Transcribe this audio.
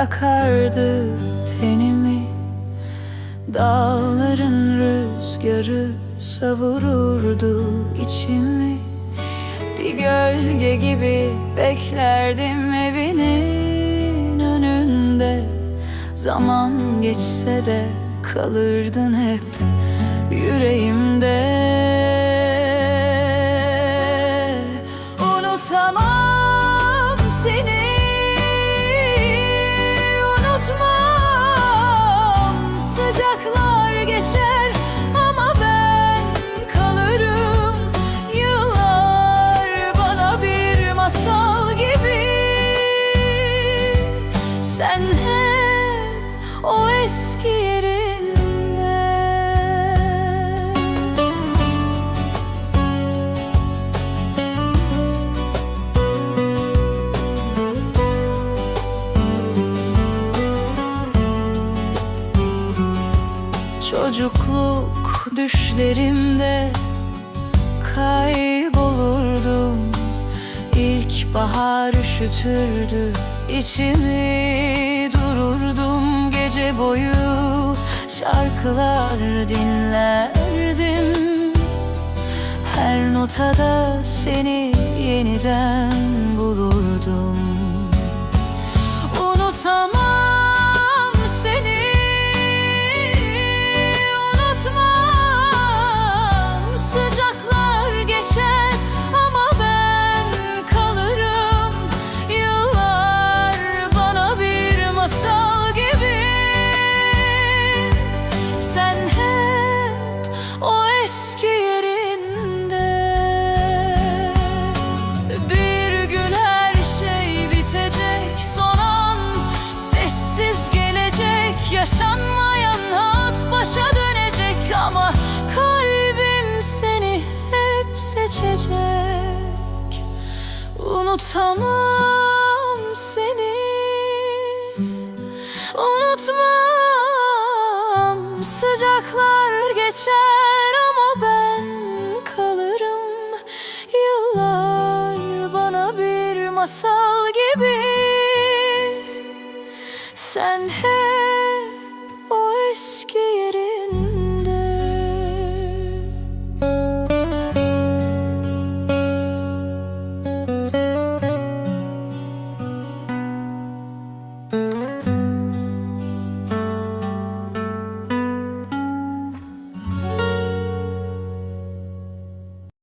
yakardı tenimi. Dağların rüzgarı savururdu içimi. Bir gölge gibi beklerdim evinin önünde. Zaman geçse de kalırdın hep yüreğimde. Unutamam seni Sen hep o eski yerinde. Çocukluk düşlerimde kaybolurdum İlk bahar üşütürdü içimi dururdum Gece boyu. Şarkılar dinlerdim. Her notada seni yeniden bulurdum. Unutamam yaşanmayan hat başa dönecek Ama kalbim seni hep seçecek. Unutamam seni Unutmam. Sıcaklar geçer ama ben kalırım. Yıllar bana bir masal gibi. Sen hep o eski